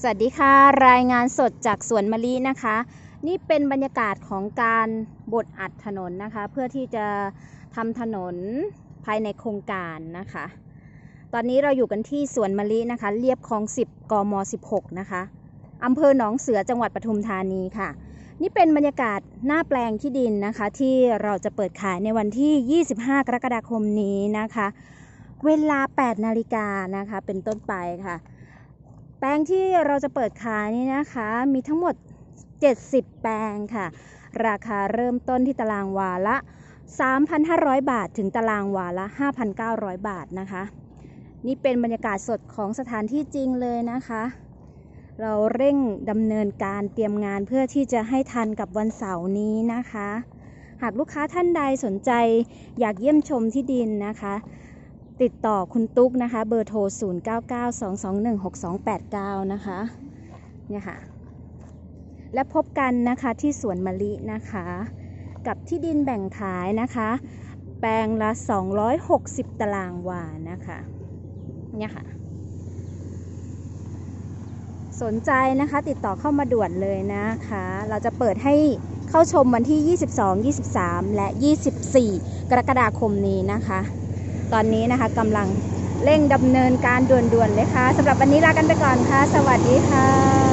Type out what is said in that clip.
สวัสดีค่ะ รายงานสดจากสวนมะลินะคะ นี่เป็นบรรยากาศของการบดอัดถนนนะคะ เพื่อที่จะทำถนนภายในโครงการนะคะ ตอนนี้เราอยู่กันที่สวนมะลินะคะ เรียบคลอง 10 กม 16 นะคะอำเภอหนองเสือจังหวัดปทุมธานีค่ะ นี่เป็นบรรยากาศหน้าแปลงที่ดินนะคะ ที่เราจะเปิดขายในวันที่ 25 กรกฎาคมนี้นะคะ เวลา 8 นาฬิกานะคะ เป็นต้นไปค่ะ แปลงที่เราจะเปิดขายนี่นะคะ มีทั้งหมด 70 แปลงค่ะ ราคาเริ่มต้นที่ตารางวาละ 3,500 บาท ถึงตารางวาละ 5,900 บาทนะคะ นี่เป็นบรรยากาศสดของสถานที่จริงเลยนะคะ เราเร่งดำเนินการเตรียมงานเพื่อที่จะให้ทันกับวันเสาร์นี้นะคะ หากลูกค้าท่านใดสนใจอยากเยี่ยมชมที่ดินนะคะ ติดต่อคุณตุ๊กนะคะ เบอร์โทร 0992216289 นะคะเนี่ยค่ะ และพบกันนะคะที่สวนมะลินะคะ กับที่ดินแบ่งขายนะคะ แปลงละ 260 ตารางวานะคะเนี่ยค่ะ สนใจนะคะติดต่อเข้ามาด่วนเลยนะคะ เราจะเปิดให้เข้าชมวันที่ 22 23 และ 24 กรกฎาคมนี้นะคะ ตอนนี้นะคะกำลังเร่งดำเนินการด่วนๆเลยค่ะสำหรับวันนี้ลากันไปก่อนค่ะ สวัสดีค่ะ